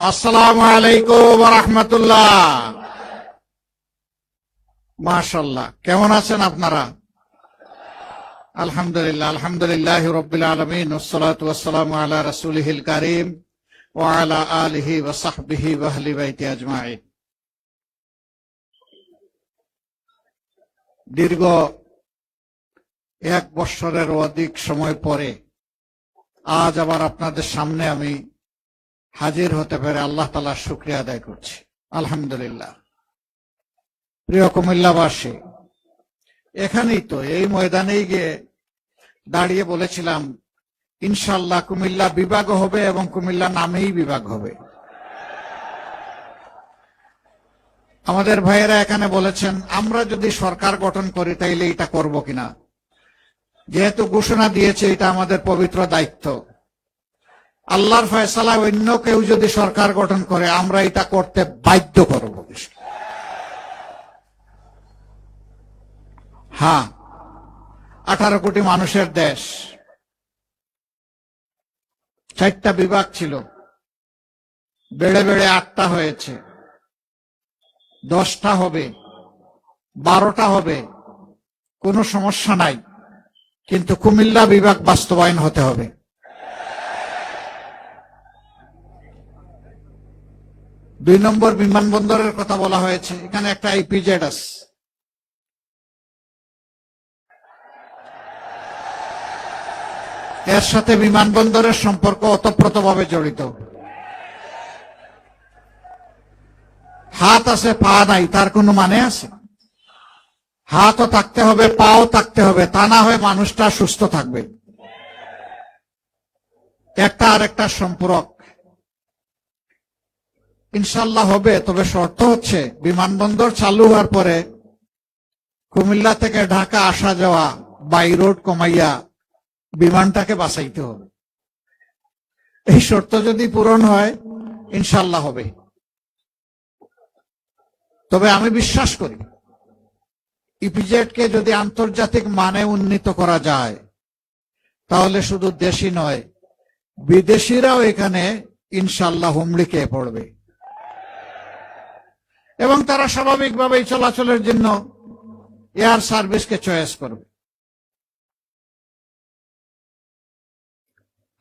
আসসালামু আলাইকুম রহমতুল্লাহ। মাশাল্লাহ কেমন আছেন আপনারা? আলহামদুলিল্লাহ আলহামদুলিল্লাহ রবিল আলমিন ওসলাত ওসালাম আলা আলা বাইতি দীর্ঘ এক বৎসরের অধিক সময় পরে আজ আবার আপনাদের সামনে আমি হাজির হতে পেরে আল্লাহ তালার শুক্রিয়া আদায় করছি। আলহামদুলিল্লাহ। প্রিয় কুমিল্লাবাসী, এখানেই তো এই ময়দানেই গিয়ে দাঁড়িয়ে বলেছিলাম ইনশাল্লাহ কুমিল্লা বিভাগ হবে এবং কুমিল্লা নামেই বিভাগ হবে। আমাদের ভাইয়েরা এখানে বলেছেন, আমরা যদি সরকার গঠন করি তাইলে এটা করব কিনা? যেহেতু ঘোষণা দিয়েছে, এটা আমাদের পবিত্র দায়িত্ব। আল্লাহর ফয়সালা অন্য কেউ যদি সরকার গঠন করে, আমরা এটা করতে বাধ্য করব। হ্যাঁ আঠারো কোটি মানুষের দেশ। চারটা বিভাগ ছিল। বেড়ে বেড়ে আটটা হয়েছে। দশটা হবে, বারোটা হবে, কোনো সমস্যা নাই। কিন্তু কুমিল্লা বিভাগ বাস্তবায়ন হতে হবে। দুই নম্বর বিমানবন্দরের কথা বলা হয়েছে। এখানে একটা আইপিজেড আছে। এর সাথে বিমানবন্দরের সম্পর্ক ওতপ্রোতভাবে জড়িত। হাত আছে, পা নাই, তার কোনো মানে আছে? হাতও থাকতে হবে, পাও থাকতে হবে, তা না হয়ে মানুষটা সুস্থ থাকবে। একটা আর একটা সম্পর্ক। ইনশাল্লাহ হবে, তবে শর্ত হচ্ছে বিমানবন্দর চালু হওয়ার পরে কুমিল্লা থেকে ঢাকা আসা যাওয়া বাই রোড কমাইয়া বিমানটাকে বাঁচাইতে হবে। এই শর্ত যদি পূরণ হয়, ইনশাল্লাহ হবে। তবে আমি বিশ্বাস করি, ইপিজেডকে যদি আন্তর্জাতিক মানে উন্নীত করা যায়, তাহলে শুধু দেশি নয়, বিদেশিরাও এখানে ইনশাল্লাহ হুমড়ি খেয়ে পড়বে। এবং তারা স্বাভাবিকভাবেই চলাচলের জন্য এয়ার সার্ভিসকে চয়েস করবে।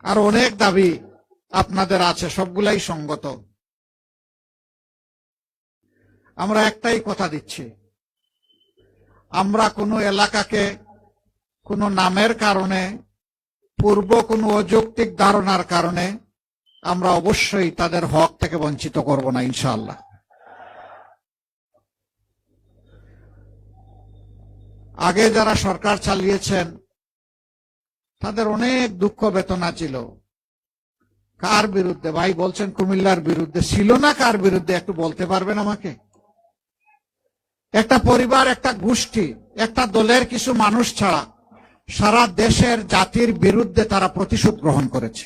আর অনেক দাবি আপনাদের আছে, সবগুলাই সঙ্গত। আমরা একটাই কথা দিচ্ছি। আমরা কোনো এলাকাকে কোনো নামের কারণে, পূর্ব কোনো অযৌক্তিক ধারণার কারণে আমরা অবশ্যই তাদের হক থেকে বঞ্চিত করব না, ইনশাআল্লাহ। আগে যারা সরকার চালিয়েছেন, তাদের অনেক দুঃখ বেতনা ছিল। কার বিরুদ্ধে? ভাই বলছেন কুমিল্লার বিরুদ্ধে। ছিল না কার বিরুদ্ধে? একটু বলতে পারবেন আমাকে? একটা পরিবার, একটা গোষ্ঠী, একটা দলের কিছু মানুষ ছাড়া সারা দেশের জাতির বিরুদ্ধে তারা প্রতিশোধ গ্রহণ করেছে।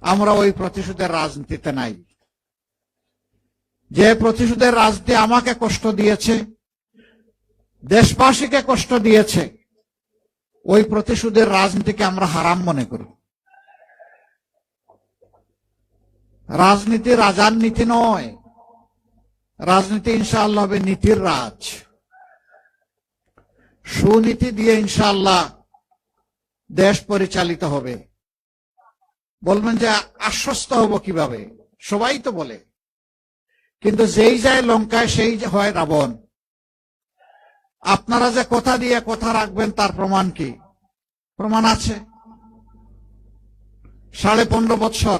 আমরা ওই প্রতিশোধের রাজনীতিতে নাই। যে প্রতিশোধের রাজনীতি আমাকে কষ্ট দিয়েছে দেশবাসীকে কষ্ট দিয়েছে, ওই প্রতিশোধের রাজনীতিকে আমরা হারাম মনে করি। রাজনীতি রাজার নীতি নয়, রাজনীতি ইনশাআল্লাহ হবে নীতির রাজ। সুনীতি দিয়ে ইনশাআল্লাহ দেশ পরিচালিত হবে। বলবেন যে আশ্বস্ত হব কীভাবে? সবাই তো বলে। কিন্তু যেই যায় লঙ্কায়, সেই হয় রাবণ। আপনারা যে কথা দিয়ে কথা রাখবেন, তার প্রমাণ কি? প্রমাণ আছে? সাড়ে পনেরো বছর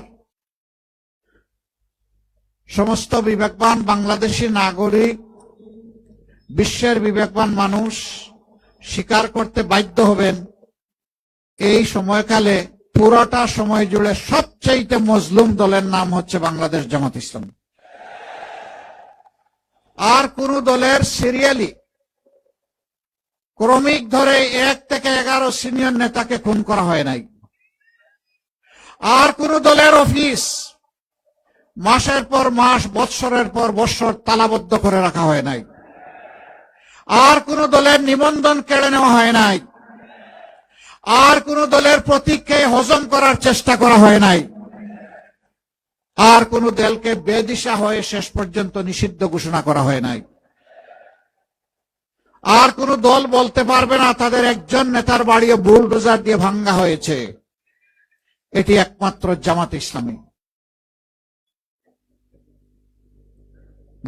সমস্ত বিবেকবান বাংলাদেশি নাগরিক, বিশ্বের বিবেকবান মানুষ স্বীকার করতে বাধ্য হবেন, এই সময়কালে পুরোটা সময় জুড়ে সবচাইতে মজলুম দলের নাম হচ্ছে বাংলাদেশ জামাত ইসলাম। আর কোন দলের সিরিয়ালি ক্রমিক ধরে এক থেকে এগারো সিনিয়র নেতাকে খুন করা হয় নাই। আর কোন দলের অফিস মাসের পর মাস, বৎসরের পর বৎসর তালাবদ্ধ করে রাখা হয় নাই। আর কোন দলের নিবন্ধন কেড়ে নেওয়া হয় নাই। আর কোন দলের প্রতীককে হজম করার চেষ্টা করা হয় নাই। আর কোন দলকে বেদিশা হয়ে শেষ পর্যন্ত নিষিদ্ধ ঘোষণা করা হয় নাই। আর কোন দল বলতে পারবে না, তাদের একজন নেতার বাড়িও বুলডোজার দিয়ে ভাঙ্গা হয়েছে। এটি একমাত্র জামাত ইসলামী।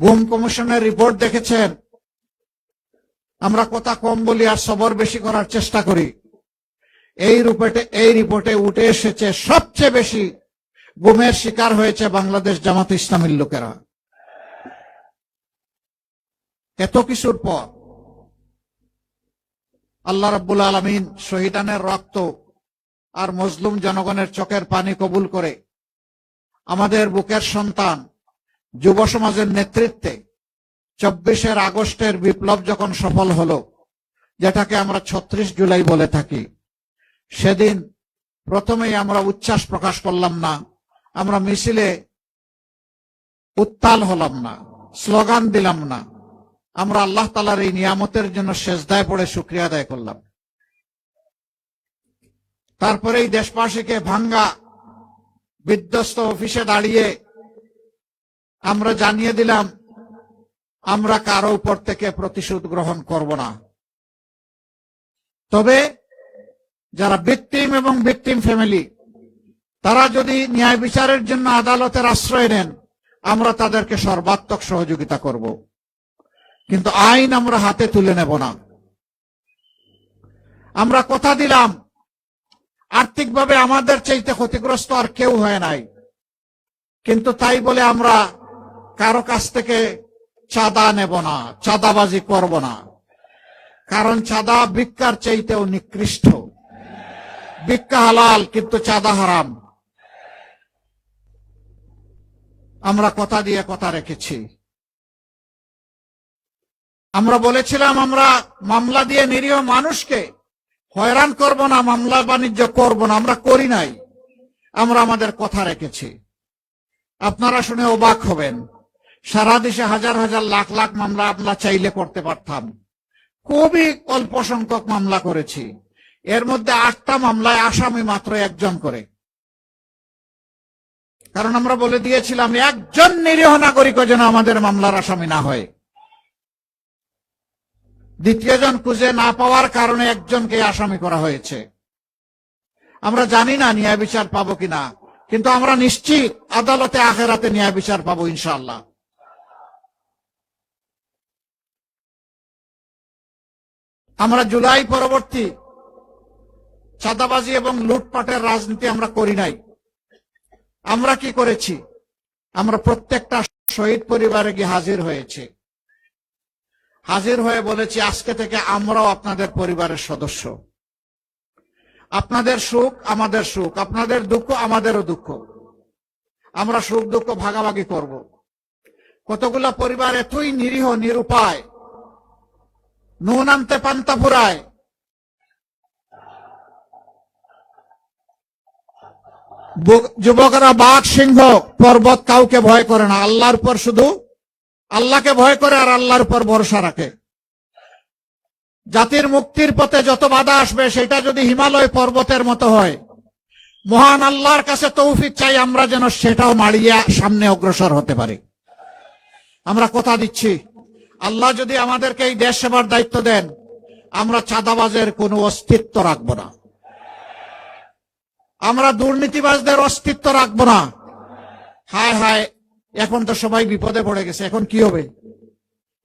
গুম কমিশনের রিপোর্ট দেখেছেন? আমরা কথা কম বলি আর সবর বেশি করার চেষ্টা করি। এই রিপোর্টে এই রিপোর্টে উঠে এসেছে সবচেয়ে বেশি গুমের শিকার হয়েছে বাংলাদেশ জামাত ইসলামীর লোকেরা। এত কিছুর পর আল্লাহ রাব্বুল আলমিন শহীদানের রক্ত আর মজলুম জনগণের চোখের পানি কবুল করে আমাদের বুকের সন্তান যুব সমাজের নেতৃত্বে চব্বিশের আগস্টের বিপ্লব যখন সফল হলো, যেটাকে আমরা ছত্রিশ জুলাই বলে থাকি, সেদিন প্রথমেই আমরা উচ্ছ্বাস প্রকাশ করলাম না, আমরা মিছিলে উত্তাল হলাম না, স্লোগান দিলাম না। আমরা আল্লাহ তালার এই নিয়ামতের জন্য শেষদায় পড়ে শুক্রিয়া আদায় করলাম। তারপরে এই দেশবাসীকে ভাঙ্গা বিধ্বস্ত অফিসে দাঁড়িয়ে আমরা জানিয়ে দিলাম, আমরা কারও উপর থেকে প্রতিশোধ গ্রহণ করব না। তবে যারা ভিকটিম এবং ভিকটিম ফ্যামিলি, তারা যদি ন্যায় বিচারের জন্য আদালতের আশ্রয় নেন, আমরা তাদেরকে সর্বাত্মক সহযোগিতা করব। কিন্তু আইন আমরা হাতে তুলে নেব না। আমরা কথা দিলাম, আর্থিকভাবে আমাদের চাইতে ক্ষতিগ্রস্ত আর কেউ হয় নাই। কিন্তু তাই বলে আমরা কারও কাছ থেকে চাঁদা নেব না, চাঁদাবাজি করব না। কারণ চাঁদা ভিক্ষার চাইতেও নিকৃষ্ট। ভিক্ষা হালাল, কিন্তু চাঁদা হারাম। আমরা কথা দিয়ে কথা রেখেছি। আমরা বলেছিলাম, আমরা মামলা দিয়ে নিরীহ মানুষকে হয়রান করব না, মামলা বাণিজ্য করব না, আমরা করি নাই। আমরা আমাদের কথা রেখেছি। আপনারা শুনে অবাক হবেন। সারা দেশে হাজার হাজার লাখ লাখ মামলা আমরা চাইলে করতে পারতাম। খুবই অল্প সংখ্যক মামলা করেছি। এর মধ্যে আটটা মামলায় আসামি মাত্র একজন করে। কারণ আমরা বলে দিয়েছিলাম, একজন নিরীহ নাগরিক যেন আমাদের মামলার আসামি না হয়। দ্বিতীয় জন খুঁজে না পাওয়ার কারণে একজনকে আসামি করা হয়েছে। আমরা জানি না ন্যায় বিচার পাবো কিনা, কিন্তু আমরা নিশ্চিত আদালতে আখেরাতে ন্যায় বিচার পাবো ইনশাল্লাহ আমরা জুলাই পরবর্তী চাঁদাবাজি এবং লুটপাটের রাজনীতি আমরা করি নাই। আমরা কি করেছি? আমরা প্রত্যেকটা শহীদ পরিবারে গিয়ে হাজির হয়েছে। হাজির হয়ে বলেছি, আজকে থেকে আমরাও আপনাদের পরিবারের সদস্য। আপনাদের সুখ আমাদের সুখ, আপনাদের দুঃখ আমাদেরও দুঃখ। আমরা সুখ দুঃখ ভাগাভাগি করব। কতগুলা পরিবার এতই নিরীহ, নিরুপায়, নুন আনতে পান্তা ফুরায়। বু- যুবকরা বাঘ, সিংহ, পর্বত কাউকে ভয় করে না। আল্লাহর উপর শুধু আল্লাহকে ভয় করে আর আল্লাহর উপর ভরসা রাখে। জাতির মুক্তির পথে যত বাধা আসবে, সেটা যদি হিমালয় পর্বতের মতো হয়, মহান আল্লাহর কাছে তৌফিক চাই, আমরা যেন সেটাও মারিয়ে সামনে অগ্রসর হতে পারি। আমরা কথা দিচ্ছি, আল্লাহ যদি আমাদেরকে এই দেশ সেবার দায়িত্ব দেন, আমরা চাঁদাবাজের কোনো অস্তিত্ব রাখব না। আমরা দুর্নীতিবাজদের অস্তিত্ব রাখব না। হায় হায় এখন তো সবাই বিপদে পড়ে গেছে, এখন কি হবে?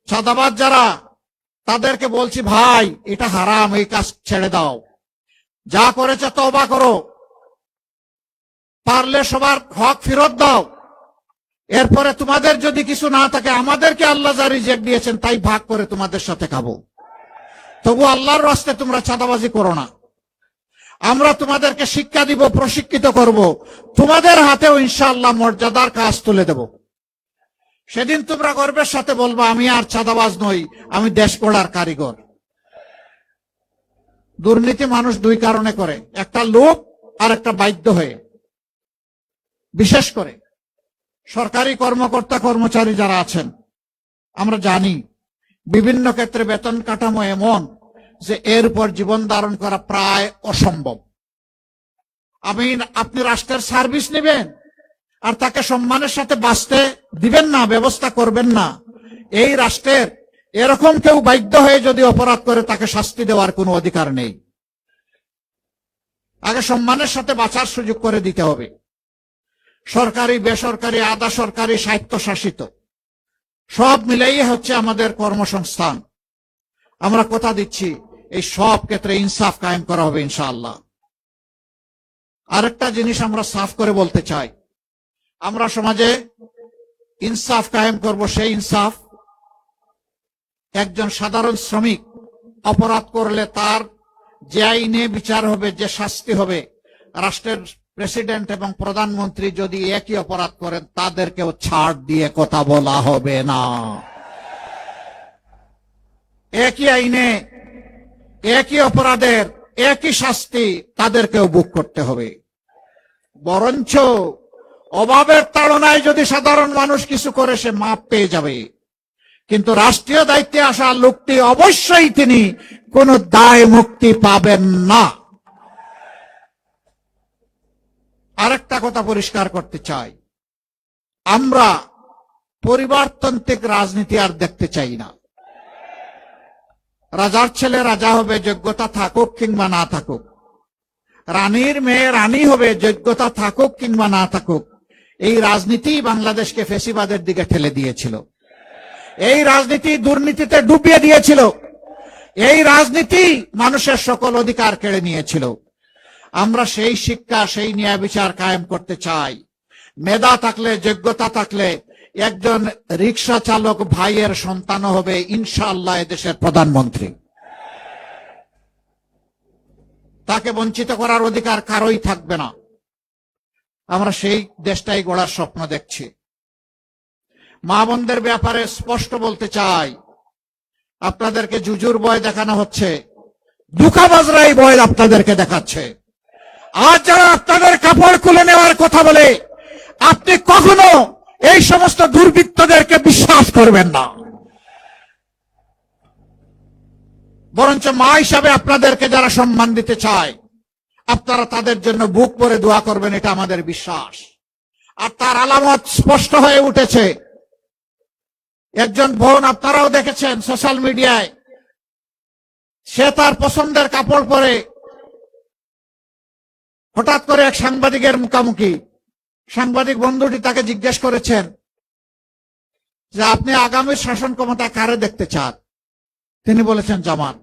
চাঁদাবাজ যারা, তাদেরকে বলছি, ভাই, এটা হারাম, এই কাজ ছেড়ে দাও। যা করেছে তবা করো। পারলে সবার হক ফেরত দাও। এরপরে তোমাদের যদি কিছু না থাকে, আমাদেরকে আল্লাহ যা রিজেক্ট দিয়েছেন, তাই ভাগ করে তোমাদের সাথে খাব। তবু আল্লাহর রাস্তে তোমরা চাঁদাবাজি করো না। আমরা তোমাদেরকে শিক্ষা দিব, প্রশিক্ষিত করব। তোমাদের হাতেও ইনশাআল্লাহ মর্যাদার কাজ তুলে দেব। সেদিন তোমরা গর্বের সাথে বলব, আমি আর চাঁদাবাজ নই, আমি দেশ গড়ার কারিগর। দুর্নীতি মানুষ দুই কারণে করে, একটা লোক আর একটা বাধ্য হয়ে। বিশেষ করে, সরকারি কর্মকর্তা কর্মচারী যারা আছেন, আমরা জানি, বিভিন্ন ক্ষেত্রে বেতন কাঠামো এমন যে এর উপর জীবন ধারণ করা প্রায় অসম্ভব। আমি আপনি রাষ্ট্রের সার্ভিস নেবেন? আর তাকে সম্মানের সাথে বাঁচতে দিবেন না, ব্যবস্থা করবেন না। এই রাষ্ট্রের এরকম কেউ বাধ্য হয়ে যদি অপরাধ করে, তাকে শাস্তি দেওয়ার কোনো অধিকার নেই। আগে সম্মানের সাথে বাঁচার সুযোগ করে দিতে হবে। সরকারি, বেসরকারি, আধা সরকারি, স্বায়ত্তশাসিত, সব মিলেই হচ্ছে আমাদের কর্মসংস্থান। আমরা কথা দিচ্ছি, এই সব ক্ষেত্রে ইনসাফ কায়েম করা হবে ইনশাআল্লাহ। আরেকটা জিনিস আমরা সাফ করে বলতে চাই আমরা সমাজে ইনসাফ কায়েম করব, সেই ইনসাফ। একজন সাধারণ শ্রমিক অপরাধ করলে তার যে আইনে বিচার হবে, যে শাস্তি হবে, রাষ্ট্রের প্রেসিডেন্ট এবং প্রধানমন্ত্রী যদি একই অপরাধ করেন, তাদেরকেও ছাড় দিয়ে কথা বলা হবে না। একই আইনে, একই অপরাধের একই শাস্তি তাদেরকেও বুক করতে হবে। বরঞ্চ অভাবের তাড়নায় যদি সাধারণ মানুষ কিছু করে, সে মাপ পেয়ে যাবে। কিন্তু রাষ্ট্রীয় দায়িত্বে আসা লোকটি অবশ্যই তিনি কোন দায় মুক্তি পাবেন না। আরেকটা কথা পরিষ্কার করতে চাই। আমরা পরিবারতান্ত্রিক রাজনীতি আর দেখতে চাই না। রাজার ছেলে রাজা হবে, যোগ্যতা থাকুক কিংবা না থাকুক। রানীর মেয়ে রানী হবে, যোগ্যতা থাকুক কিংবা না থাকুক। এই রাজনীতি বাংলাদেশকে ফেসিবাদের দিকে ঠেলে দিয়েছিল। এই রাজনীতি দুর্নীতিতে ডুবিয়ে দিয়েছিল। এই রাজনীতি মানুষের সকল অধিকার কেড়ে নিয়েছিল। আমরা সেই শিক্ষা, সেই ন্যায় বিচার কায়েম করতে চাই। মেধা থাকলে, যোগ্যতা থাকলে একজন রিক্সা চালক ভাইয়ের সন্তান হবে ইনশাআল্লাহ দেশের প্রধানমন্ত্রী। তাকে বঞ্চিত করার অধিকার কারোই থাকবে না। আমরা সেই দেশটাই গড়ার স্বপ্ন দেখছি। মা বোনদের ব্যাপারে স্পষ্ট বলতে চাই। আপনাদেরকে জুজুর বয় দেখানো হচ্ছে। দুঃখাবাজরাই বয় আপনাদেরকে দেখাচ্ছে। আজ যারা আপনাদের কাপড় খুলে নেওয়ার কথা বলে, আপনি কখনো এই সমস্ত দুর্বৃত্তদেরকে বিশ্বাস করবেন না। বরঞ্চ মা হিসাবে আপনাদেরকে যারা সম্মান দিতে চায় আপনারা তাদের জন্য বুক ভরে দোয়া করবেন, এটা আমাদের বিশ্বাস। আর তার আলামত স্পষ্ট হয়ে উঠেছে। একজন বোন আপনারাও দেখেছেন সোশ্যাল মিডিয়ায়। সে তার পছন্দের কাপড় পরে হঠাৎ করে এক সাংবাদিকের মুখামুখি। সাংবাদিক বন্ধুটি তাকে জিজ্ঞেস করেছেন যে, আপনি আগামী শাসন ক্ষমতা কারে দেখতে চান? তিনি বলেছেন, জামাত।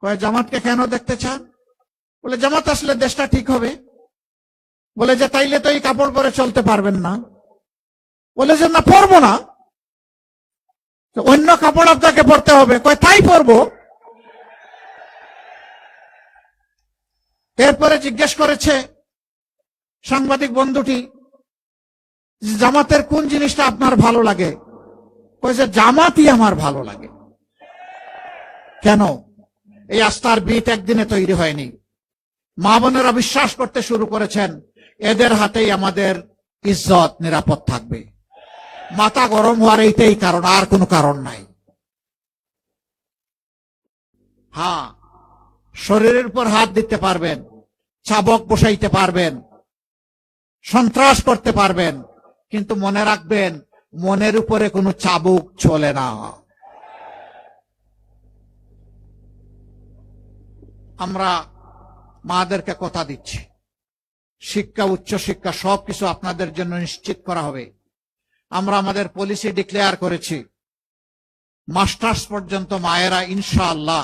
কয়, জামাতকে কেন দেখতে চান? বলে, জামাত আসলে দেশটা ঠিক হবে? বলে, যে তাইলে তো এই কাপড় পরে চলতে পারবেন না। বলে, যে না, পরবো না। অন্য কাপড় আপনাকে পরতে হবে। কয়, তাই পরবো? এরপরে জিজ্ঞেস করেছে সাংবাদিক বন্ধুটি জামাতের কোন জিনিসটা আপনার ভালো লাগে? কয়েছে জামাতই আমার ভালো লাগে। কেন? এই আস্থার বিট একদিনে তৈরি হয়নি। মা বোনেরা বিশ্বাস করতে শুরু করেছেন, এদের হাতেই আমাদের ইজ্জত নিরাপদ থাকবে। মাথা গরম হওয়ার এইটাই কারণ, আর কোনো কারণ নাই। হ্যাঁ শরীরের উপর হাত দিতে পারবেন, চাবক বসাইতে পারবেন, সন্ত্রাস করতে পারবেন, কিন্তু মনে রাখবেন, মনের উপরে কোনো চাবুক চলে না। আমরা মাদেরকে কথা দিচ্ছি। শিক্ষা, উচ্চ শিক্ষা, সবকিছু আপনাদের জন্য নিশ্চিত করা হবে। আমরা আমাদের পলিসি ডিক্লেয়ার করেছি। মাস্টার্স পর্যন্ত মায়েরা ইনশাআল্লাহ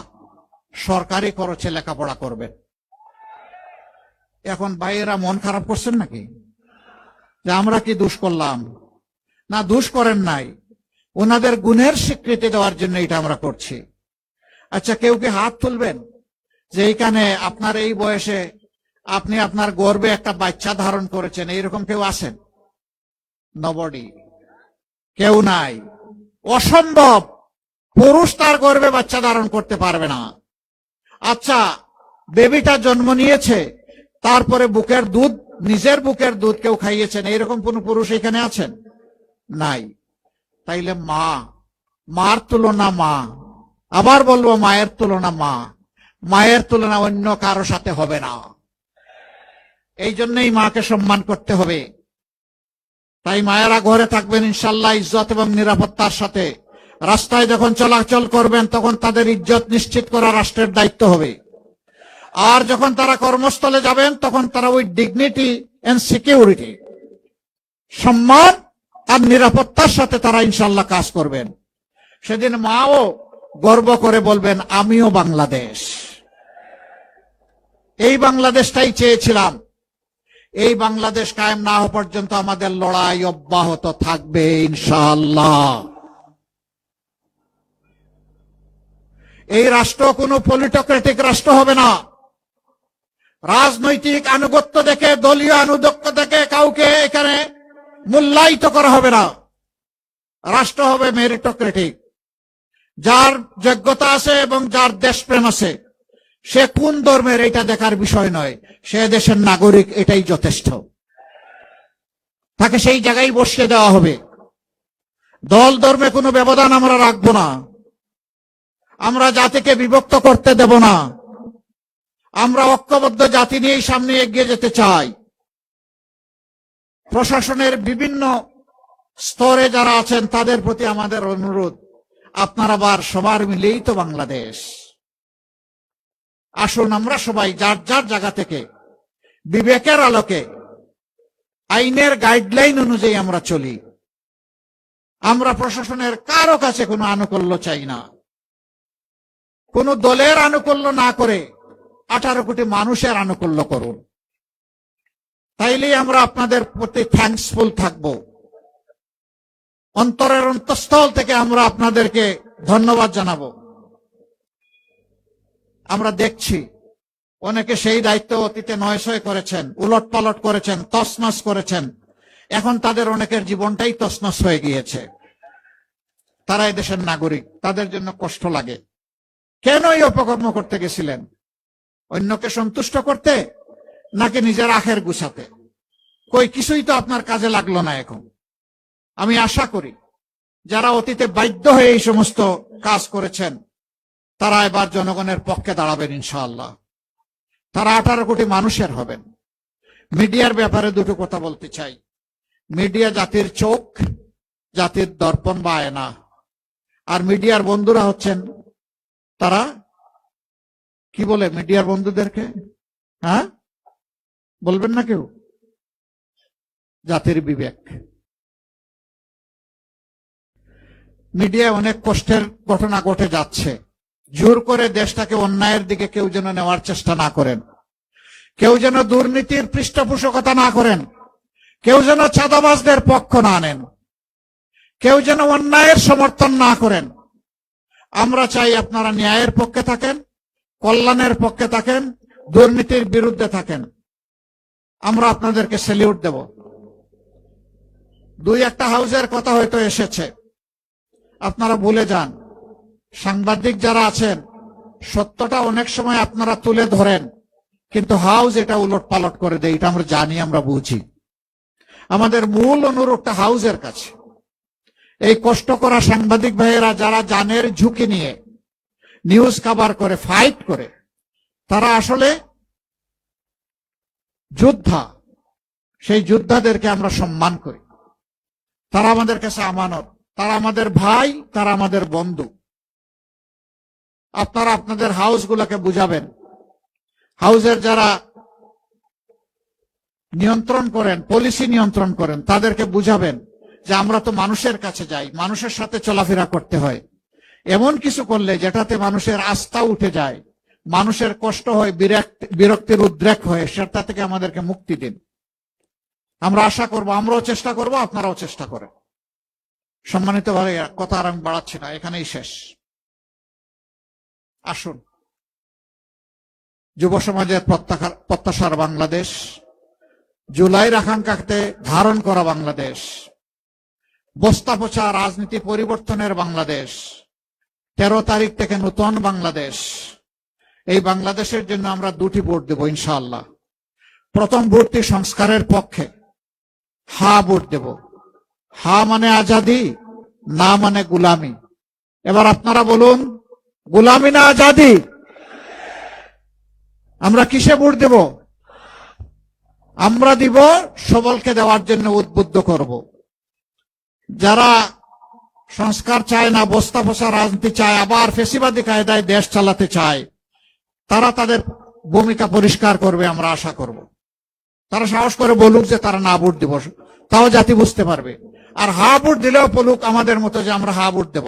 সরকারি খরচে লেখাপড়া করবেন এখন ভাইয়েরা মন খারাপ করছেন নাকি? যে আমরা কি দোষ করলাম? না, দোষ করেন নাই। ওনাদের গুণের স্বীকৃতি দেওয়ার জন্য এটা আমরা করছি। আচ্ছা কেউ কি হাত তুলবেন? যে এইখানে আপনার এই বয়সে আপনি আপনার গর্বে একটা বাচ্চা ধারণ করেছেন, এইরকম কেউ আছেন? নবডি কেউ নাই। অসম্ভব! পুরুষ তার গর্বে বাচ্চা ধারণ করতে পারবে না। আচ্ছা বেবিটা জন্ম নিয়েছে, তারপরে বুকের দুধ, নিজের বুকের দুধ কেউ খাইয়েছেন, এইরকম কোন পুরুষ এখানে আছেন? নাই। তাইলে মা, মার তুলনা মা। আবার বলব, মায়ের তুলনা মা। মায়ের তুলনা অন্য কারও সাথে হবে না। এই জন্যই মাকে সম্মান করতে হবে। তাই মায়েরা ঘরে থাকবেন ইনশাল্লাহ ইজ্জত এবং নিরাপত্তার সাথে। রাস্তায় যখন চলাচল করবেন, তখন তাদের ইজ্জত নিশ্চিত করা রাষ্ট্রের দায়িত্ব হবে। আর যখন তারা কর্মস্থলে যাবেন, তখন তারা ওই ডিগনিটি এন্ড সিকিউরিটি সম্মান আর নিরাপত্তার সাথে তারা ইনশাল্লাহ কাজ করবেন। সেদিন মাও গর্ব করে বলবেন, আমিও বাংলাদেশ। এই বাংলাদেশটাই চেয়েছিলাম। এই বাংলাদেশ কায়েম না হওয়া পর্যন্ত আমাদের লড়াই অব্যাহত থাকবে, ইনশাআল্লাহ। এই রাষ্ট্র কোনো পলিটোক্রেটিক রাষ্ট্র হবে না। রাজনৈতিক আনুগত্য দেখে, দলীয় আনুগত্য দেখে কাউকে এখানে মূল্যায়িত করা হবে না। রাষ্ট্র হবে মেরিটোক্রেটিক। যার যোগ্যতা আছে এবং যার দেশপ্রেম আছে। সে কোন ধর্মের এটা দেখার বিষয় নয়। সে দেশের নাগরিক, এটাই যথেষ্ট। তাকে সেই জায়গায় বসিয়ে দেওয়া হবে। দল ধর্মে কোনো ব্যবধান আমরা রাখব না। আমরা জাতিকে বিভক্ত করতে দেব না। আমরা ঐক্যবদ্ধ জাতি নিয়েই সামনে এগিয়ে যেতে চাই। প্রশাসনের বিভিন্ন স্তরে যারা আছেন, তাদের প্রতি আমাদের অনুরোধ, আপনারা আবার সবার মিলেই তো বাংলাদেশ। আসুন আমরা সবাই যার যার জায়গা থেকে, বিবেকের আলোকে, আইনের গাইডলাইন অনুযায়ী আমরা চলি। আমরা প্রশাসনের কারও কাছে কোনো আনুকূল্য চাই না। কোন দলের আনুকূল্য না করে আঠারো কোটি মানুষের আনুকূল্য করুন। তাইলেই আমরা আপনাদের প্রতি থ্যাঙ্কসফুল থাকব। অন্তরের অন্তঃস্থল থেকে আমরা আপনাদেরকে ধন্যবাদ জানাব। আমরা দেখছি। অনেকে সেই দায়িত্ব অতীতে নয়শয় করেছেন উলট পালট করেছেন তসনস করেছেন। এখন তাদের অনেকের জীবনটাই তসনস হয়ে গিয়েছে। তারা দেশের নাগরিক, তাদের জন্য কষ্ট লাগে। কেন এই অপকর্ম করতে গেছিলেন? অন্যকে সন্তুষ্ট করতে, নাকি নিজের আখের গুছাতে? কই, কিছুই তো আপনার কাজে লাগল না এখন। আমি আশা করি, যারা অতীতে বাধ্য হয়ে এই সমস্ত কাজ করেছেন তারা এবার জনগণের পক্ষে দাঁড়াবেন ইনশাআল্লাহ। তারা আঠারো কোটি মানুষের হবেন। মিডিয়ার ব্যাপারে দুটো কথা বলতে চাই। মিডিয়া জাতির চোখ, জাতির দর্পণ বা আয়না। আর মিডিয়ার বন্ধুরা হচ্ছেন তারা, কি বলে মিডিয়ার বন্ধুদেরকে? হ্যাঁ? বলবেন না কেউ? জাতির বিবেক। মিডিয়ায় অনেক কষ্টের ঘটনা ঘটে যাচ্ছে। জোর করে দেশটাকে অন্যায়ের দিকে কেউ যেন নেওয়ার চেষ্টা না করেন। কেউ যেন দুর্নীতির পৃষ্ঠপোষকতা না করেন। কেউ যেন চাঁদাবাজদের পক্ষ না নেন। কেউ যেন অন্যায়ের সমর্থন না করেন। আমরা চাই আপনারা ন্যায়ের পক্ষে থাকেন, কল্যাণের পক্ষে থাকেন, দুর্নীতির বিরুদ্ধে থাকেন। আমরা আপনাদেরকে সেলিউট দেব। দুই একটা হাউজের কথা হয়তো এসেছে। আপনারা ভুলে যান। সাংবাদিক যারা আছেন, সত্যটা অনেক সময় আপনারা তুলে ধরেন, কিন্তু হাউস এটা উলট পালট করে দেয়, এটা আমরা জানি, আমরা বুঝি। আমাদের মূল অনুরোধটা হাউসের কাছে। এই কষ্ট করা সাংবাদিক ভাইয়েরা যারা জানের ঝুঁকি নিয়ে নিউজ কাভার করে, ফাইট করে, তারা আসলে যোদ্ধা, সেই যোদ্ধাদেরকে আমরা সম্মান করি। তারা আমাদের কাছে আমানত, তারা আমাদের ভাই, তারা আমাদের বন্ধু। আপনারা আপনাদের হাউসগুলোকে বুঝাবেন। হাউসের যারা নিয়ন্ত্রণ করেন পলিসি নিয়ন্ত্রণ করেন, তাদেরকে বুঝাবেন যে আমরা তো মানুষের কাছে যাই, মানুষের সাথে চলাফেরা করতে হয়। এমন কিছু করলে যেটাতে মানুষের আস্থা উঠে যায়, মানুষের কষ্ট হয়, বিরক্তি- বিরক্তির উদ্রেক হয়, সেটা থেকে আমাদেরকে মুক্তি দিন। আমরা আশা করব, আমরাও চেষ্টা করব, আপনারাও চেষ্টা করেন। সম্মানিত ভাবে কথা আর আমি বাড়াচ্ছি না, এখানেই শেষ। আসুন। যুব সমাজের প্রত্যাশার- বাংলাদেশ, জুলাইয়ের আকাঙ্ক্ষাতে ধারণ করা বাংলাদেশ, বস্তা পচা রাজনীতি পরিবর্তনের বাংলাদেশ, তেরো তারিখ থেকে নতুন বাংলাদেশ। এই বাংলাদেশের জন্য আমরা দুটি ভোট দেব ইনশাআল্লাহ। প্রথম ভোটটি সংস্কারের পক্ষে, হা ভোট দেব। হা মানে আজাদি, না মানে গুলামি। এবার আপনারা বলুন গুলামি না আজাদি, আমরা কিসে ভোট দেব? আমরা দিব সবলকে দেওয়ার জন্য উদ্বুদ্ধ করব। যারা সংস্কার চায় না, বস্তা বসা রাজনীতি চায়, আবার ফেসিবাদী কায়দায় দেশ চালাতে চায়, তারা তাদের ভূমিকা পরিষ্কার করবে আমরা আশা করব। তারা সাহস করে বলুক যে তারা না ভোট দিব, তাও জাতি বুঝতে পারবে। আর হা ভোট দিলেও বলুক আমাদের মতো যে আমরা হা ভোট দেব।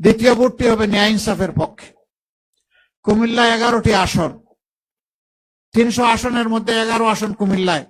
দ্বিতীয় ভোটটি হবে ন্যায় ইনসাফের পক্ষে। কুমিল্লা এগারোটি আসন। তিনশো আসনের মধ্যে এগারো আসন কুমিল্লায়।